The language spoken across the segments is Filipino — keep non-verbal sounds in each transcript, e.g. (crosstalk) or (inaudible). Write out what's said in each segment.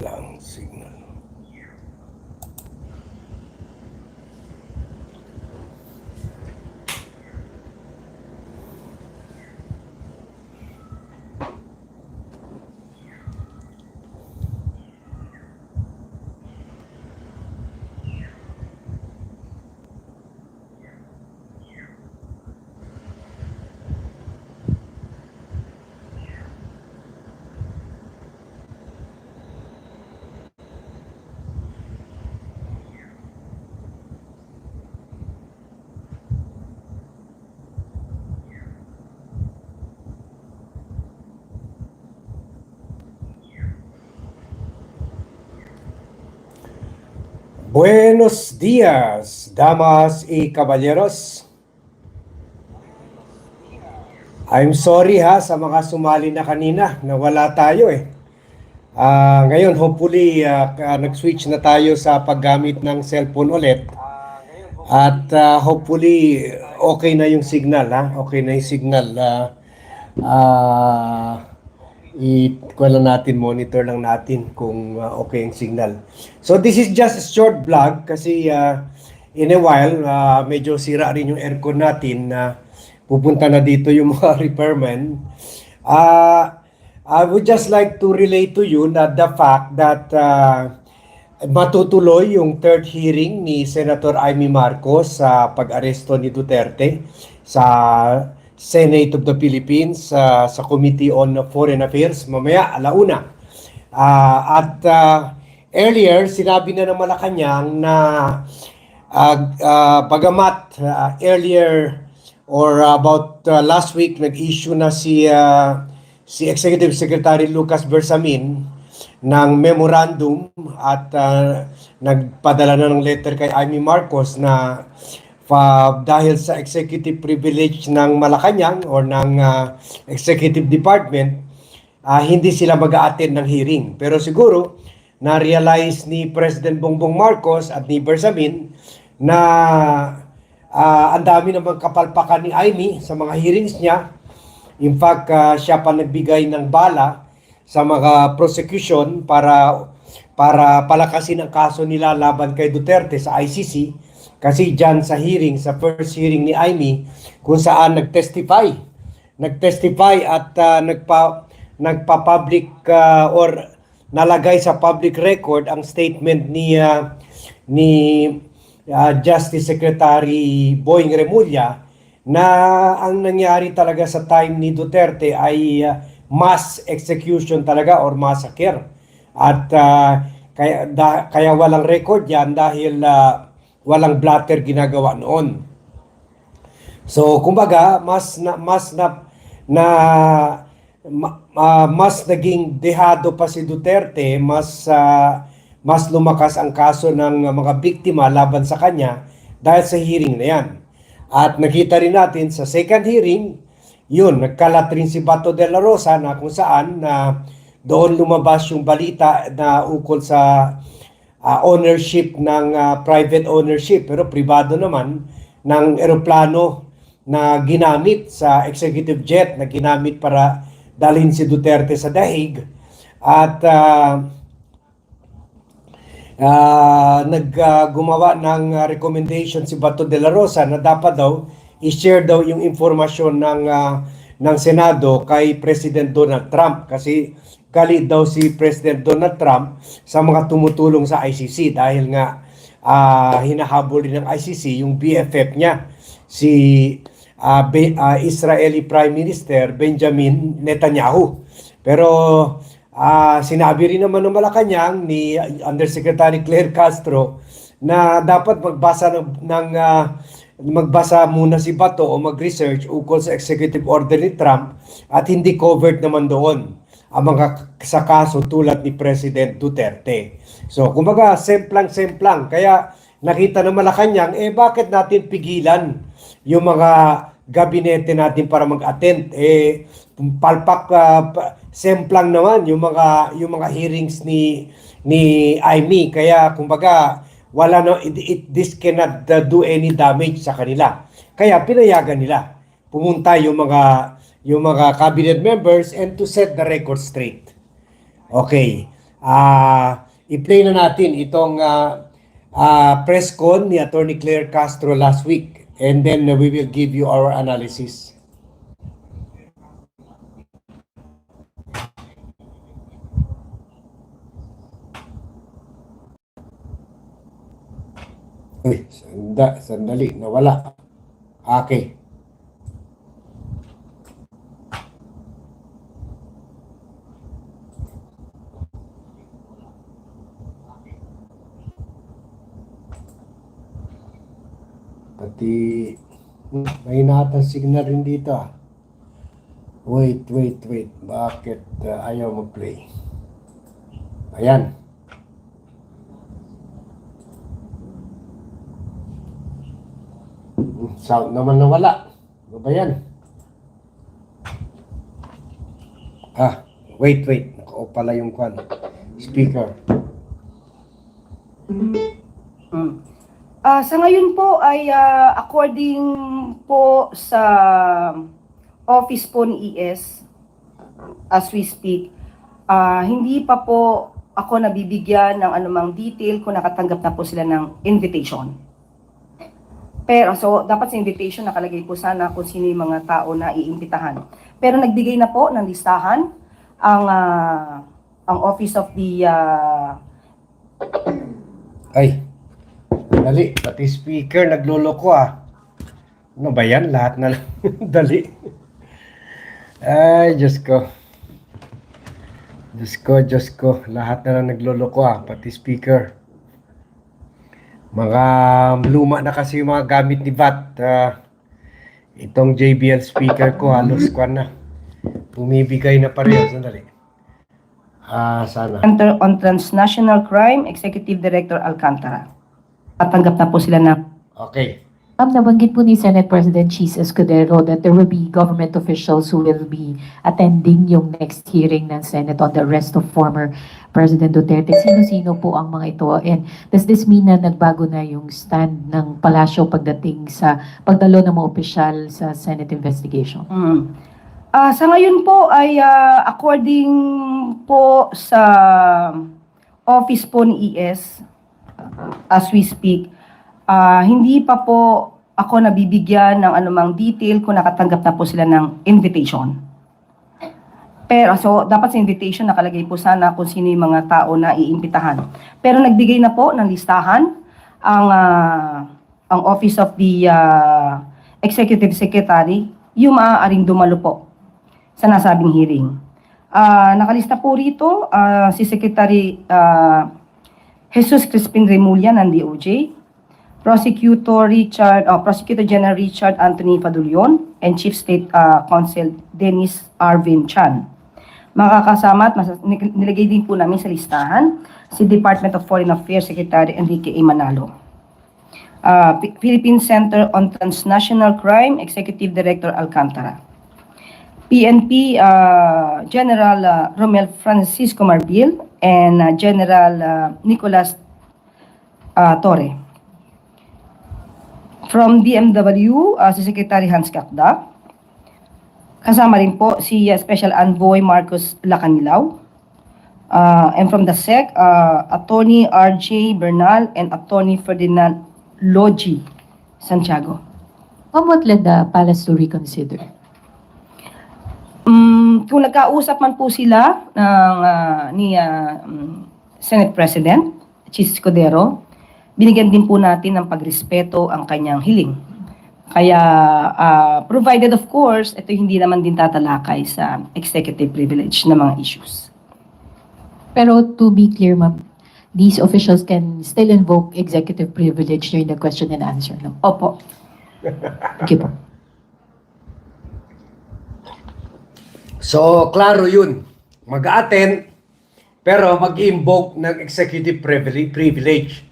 Wala ang signal. Buenos días, damas y caballeros. I'm sorry ha sa mga sumali na kanina, nawala tayo eh. Ah, ngayon, hopefully, ka- nag-switch na tayo sa paggamit ng cellphone ulit. At ah, hopefully, okay na yung signal ha. Okay na yung signal. Ah, ah, i kuha lang natin, monitor lang natin kung uh, okay ang signal. So this is just a short vlog kasi uh, in a while, uh, medyo sira rin yung aircon natin na pupunta na dito yung (laughs) mga repairmen. Uh, I would just like to relate to you that the fact that uh, matutuloy yung third hearing ni Senator Amy Marcos sa pag-aresto ni Duterte sa Senate of the Philippines uh, sa Committee on Foreign Affairs mamaya alauna. Ah, at ah, earlier sinabi na ng Malacanang na uh, uh, bagamat ah, earlier or about ah, last week nag-issue na si ah, si Executive Secretary Lucas Bersamin ng memorandum at ah, nagpadala na ng letter kay Amy Marcos na pa, dahil sa executive privilege ng Malacanang or ng ah, executive department ah, hindi sila mag attend ng hearing. Pero siguro na-realize ni President Bongbong Marcos at ni Bersamin na ah, ang dami namang kapalpakan ni Amy sa mga hearings niya. In fact, ah, siya pa nagbigay ng bala sa mga prosecution para para palakasin ang kaso nila laban kay Duterte sa ICC kasi diyan sa hearing sa first hearing ni Amy kung saan nagtestify nagtestify at ah, nagpa nagpa-public ah, or nalagay sa public record ang statement ni ah, ni ah, Justice Secretary Boying Remulla na ang nangyari talaga sa time ni Duterte ay ah, mass execution talaga or massacre. At ah, kaya da- kaya walang record 'yan dahil ah, walang blatter ginagawa noon. So kumbaga mas na mas na na ma- ah, mas naging dehado pa si Duterte, mas ah, mas lumakas ang kaso ng mga biktima laban sa kanya dahil sa hearing na 'yan. At nakita rin natin sa second hearing, yun, nagkalat rin si Bato de la Rosa na kung saan na doon lumabas yung balita na ukol sa ah, ownership ng ah, private ownership pero privado naman ng eroplano na ginamit sa executive jet na ginamit para dalhin si Duterte sa dahig at ah, ah, naggumawa ng ah, recommendation si Bato de la Rosa na dapat daw i-share daw yung informasyon ng ah, ng Senado kay President Donald Trump. Kasi galit daw si President Donald Trump sa mga tumutulong sa ICC dahil nga ah, hinahabol rin ng ICC yung BFF niya si ah, Be- ah, Israeli Prime Minister Benjamin Netanyahu. Pero ah, sinabi rin naman ng Malacanang ni Undersecretary Claire Castro na dapat magbasa ng, ng ah, magbasa muna si Bato o mag-research ukol sa executive order ni Trump at hindi covered naman doon ang mga sa kaso tulad ni President Duterte. So, kumbaga, semplang-semplang. Kaya nakita ng Malacanang, eh bakit natin pigilan yung mga gabinete natin para mag-attend? Eh, palpak, pa- semplang naman yung mga, yung mga hearings ni, ni Amy. Kaya, kumbaga, wala no, it, it, this cannot uh, do any damage sa kanila. Kaya pinayagan nila pumunta yung mga yung mga cabinet members and to set the record straight. Okay. Ah, i-play na natin itong ah, ah, press con ni Attorney Claire Castro last week and then uh, we will give you our analysis. Uy, sanda, sandali, nawala. Okay. Pati, hmm, may natang signal rin dito ah. Wait, wait, wait. Bakit uh, ayaw mag-play? Ayan. Hmm, Sound naman nawala. Ano ba yan? Ah, wait, wait. Naka-off pala yung kwan. Speaker. Mm. Ah, sa ngayon po ay ah, according po sa office po ni ES as we speak, ah, hindi pa po ako nabibigyan ng anumang detail kung nakatanggap na po sila ng invitation. Pero so dapat sa invitation nakalagay po sana kung sino yung mga tao na iimbitahan. Pero nagbigay na po ng listahan ang ah, ang office of the ah, Ay, dali. Pati speaker nagluloko ah. Ano ba yan? Lahat na lang. (laughs) dali. Ay, Diyos ko. Diyos ko, Diyos ko. Lahat na lang nagluloko ah. Pati speaker. Mga luma na kasi yung mga gamit ni VAT. Ah, itong JBL speaker ko halos kwan na. Bumibigay na pareho. Sandali. Ah, sana. Center on Transnational Crime, Executive Director Alcantara. Tatanggap na po sila na Okay. Ma'am, nabanggit po ni Senate President Cheese Escudero that there will be government officials who will be attending yung next hearing ng Senate on the arrest of former President Duterte. Sino-sino po ang mga ito? And does this mean na nagbago na yung stand ng palasyo pagdating sa pagdalo ng mga opisyal sa Senate investigation? Mm. Ah, sa ngayon po ay ah, according po sa office po ni ES as we speak, ah, hindi pa po ako nabibigyan ng anumang detail kung nakatanggap na po sila ng invitation. Pero so dapat sa invitation nakalagay po sana kung sino yung mga tao na iimbitahan. Pero nagbigay na po ng listahan ang ah, ang office of the ah, executive secretary yung maaaring dumalo po sa nasabing hearing. Ah, nakalista po rito ah, si Secretary ah, Jesus Crispin Remulla ng DOJ, Prosecutor Richard, oh, Prosecutor General Richard Anthony Fadulion, and Chief State ah, Counsel Dennis Arvin Chan. Makakasama at nilagay din po namin sa listahan si Department of Foreign Affairs Secretary Enrique A. Manalo. Ah, P- Philippine Center on Transnational Crime Executive Director Alcantara. PNP uh, General uh, Romel Francisco Marbil and uh, General uh, Nicolas uh, Torre. From DMW, uh, si Secretary Hans Kakda. Kasama rin po si uh, Special Envoy Marcos Lacanilaw. Uh, and from the SEC, uh, Attorney RJ Bernal and Attorney Ferdinand Logi Santiago. What led the palace to reconsider? Mm, kung nagkausap man po sila ng ah, ni ah, mm, Senate President Chis Escudero, binigyan din po natin ng pagrespeto ang kanyang hiling. Kaya ah, provided of course, ito hindi naman din tatalakay sa executive privilege na mga issues. Pero to be clear, ma'am, these officials can still invoke executive privilege during the question and answer, no? Opo. Thank you po. So, klaro yun. Mag-attend, pero mag-invoke ng executive privile- privilege.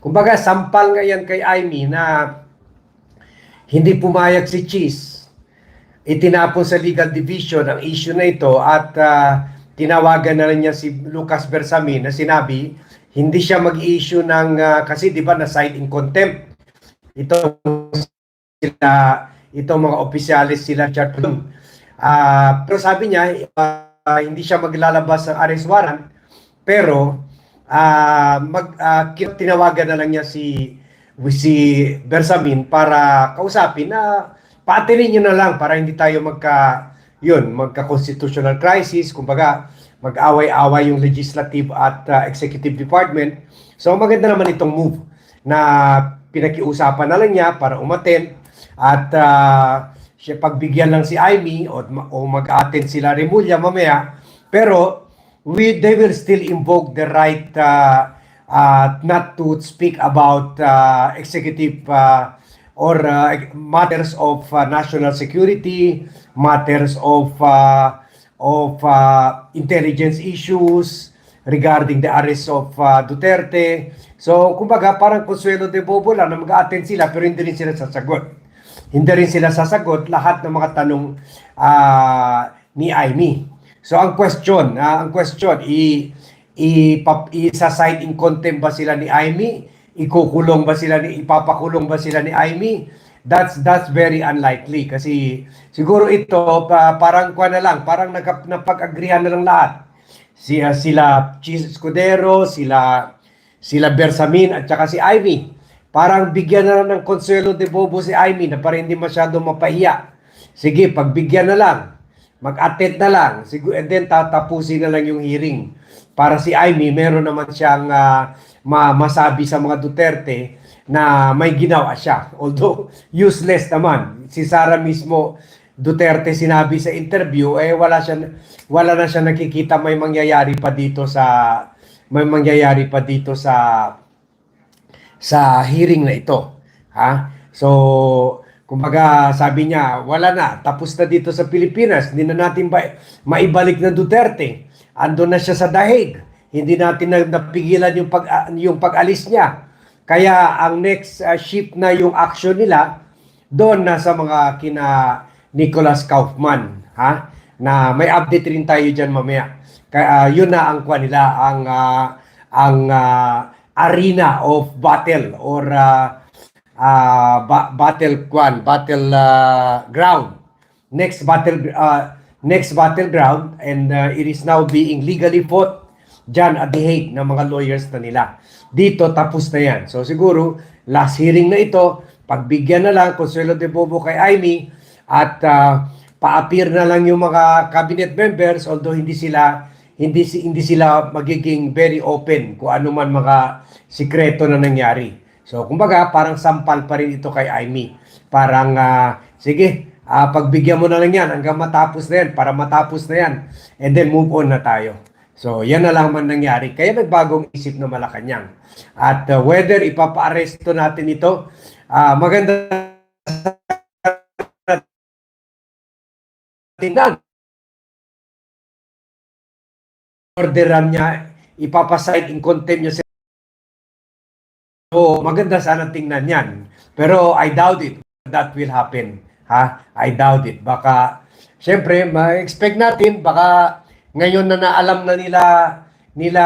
Kumbaga, sampal nga yan kay Amy na hindi pumayag si Cheese. Itinapon sa legal division ang issue na ito at ah, tinawagan na rin niya si Lucas Bersamin na sinabi hindi siya mag-issue ng, ah, kasi di ba na side in contempt. Ito sila, itong mga opisyalis sila Chartun. Ah, pero sabi niya, ah, hindi siya maglalabas ng arrest warrant Pero ah mag kin- tinawagan na lang niya si si Bersamin para kausapin na paatinin niyo na lang para hindi tayo magka yun, magka constitutional crisis, kumbaga mag-away-away yung legislative at ah, executive department. So maganda naman itong move na pinakiusapan na lang niya para umaten at ah, siya pagbigyan lang si Amy o, o mag-attend sila Remulla mamaya. Pero we they will still invoke the right uh, uh, not to speak about uh, executive uh, or uh, matters of uh, national security, matters of uh, of uh, intelligence issues regarding the arrest of uh, Duterte. So, kumbaga, parang Consuelo de Bobo lang na mag-attend sila pero hindi rin sila sasagot. Hindi rin sila sasagot lahat ng mga tanong ah, ni Amy. So, ang question, ah, ang question, i, i, pap, isa-cite in contempt ba sila ni Amy? Ikukulong ba sila ni, ipapakulong ba sila ni Amy? That's that's very unlikely kasi siguro ito pa, parang kwa na lang, parang nagka, napag-agrihan na lang lahat si ah, sila Chis Escudero, sila sila Bersamin at saka si Ivy. Parang bigyan na lang ng konsuelo de bobo si Ivy na para hindi masyado mapahiya. Sige, pagbigyan na lang. Mag-attend na lang. Siguro, and then tatapusin na lang yung hearing. Para si Ivy, meron naman siyang ah, ma- masabi sa mga Duterte na may ginawa siya. Although (laughs) useless naman. Si Sara mismo Duterte sinabi sa interview eh wala siya wala na siya nakikita may mangyayari pa dito sa may mangyayari pa dito sa sa hearing na ito. Ha? So, kumbaga sabi niya, wala na, tapos na dito sa Pilipinas, hindi na natin ba maibalik na Duterte. Ando na siya sa dahig. Hindi natin na napigilan yung pag yung pag-alis niya. Kaya ang next uh, shift na yung action nila doon na sa mga kina Nicholas Kaufman, ha? Na may update rin tayo diyan mamaya. Kaya ah, yun na ang kwa nila, ang ah, ang ah, arena of battle or ah, ah, ba- battle kwan, battle ah, ground. Next battle uh, next battleground and uh, it is now being legally fought dyan at The Hague ng mga lawyers na nila. Dito tapos na yan. So siguro last hearing na ito, pagbigyan na lang Consuelo de Bobo kay Amy at uh, pa-appear na lang yung mga cabinet members although hindi sila hindi hindi sila magiging very open kung ano man mga sikreto na nangyari. So kumbaga parang sampal pa rin ito kay Amy. Parang ah, sige, ah, pagbigyan mo na lang yan hanggang matapos na yan para matapos na yan and then move on na tayo. So yan na lang man nangyari. Kaya nagbagong isip na Malacanang. At ah, whether ipapa-aresto natin ito, ah, maganda tingnan. Orderan niya, ipapaside in contempt niya So, maganda sana tingnan yan. Pero I doubt it that will happen. Ha? I doubt it. Baka, syempre, ma-expect natin, baka ngayon na naalam na nila, nila,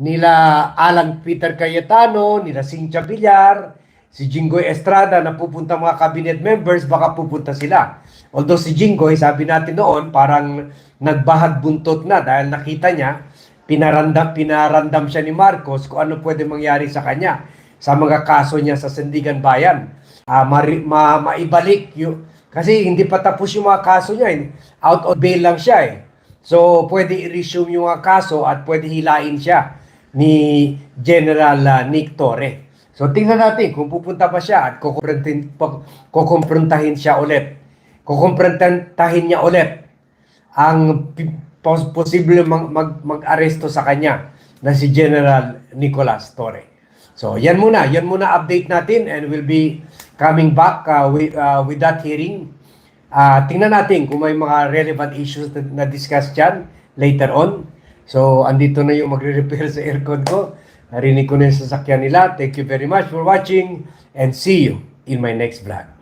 nila Alan Peter Cayetano, nila Cynthia Villar, si Jinggoy Estrada na pupunta mga cabinet members, baka pupunta sila. Although si Jinggoy, sabi natin noon, parang nagbahag buntot na dahil nakita niya, pinarandam, pinarandam siya ni Marcos kung ano pwede mangyari sa kanya sa mga kaso niya sa Sandigan Bayan. Ah, mari, ma, maibalik yung, kasi hindi pa tapos yung mga kaso niya. eh. Out of bail lang siya eh. So, pwede i-resume yung mga kaso at pwede hilain siya ni General ah, Nick Torre. So, tingnan natin kung pupunta pa siya at kukumprontahin, siya ulit. Kukumprontahin niya ulit ang posible mag, mag, mag-aresto sa kanya na si General Nicolas Torre. So, yan muna. Yan muna update natin and we'll be coming back uh, with, uh, with that hearing. Uh, tingnan natin kung may mga relevant issues na, na discuss dyan later on. So, andito na yung magre-repair sa aircon ko. Narinig ko na yung sasakyan nila. Thank you very much for watching and see you in my next vlog.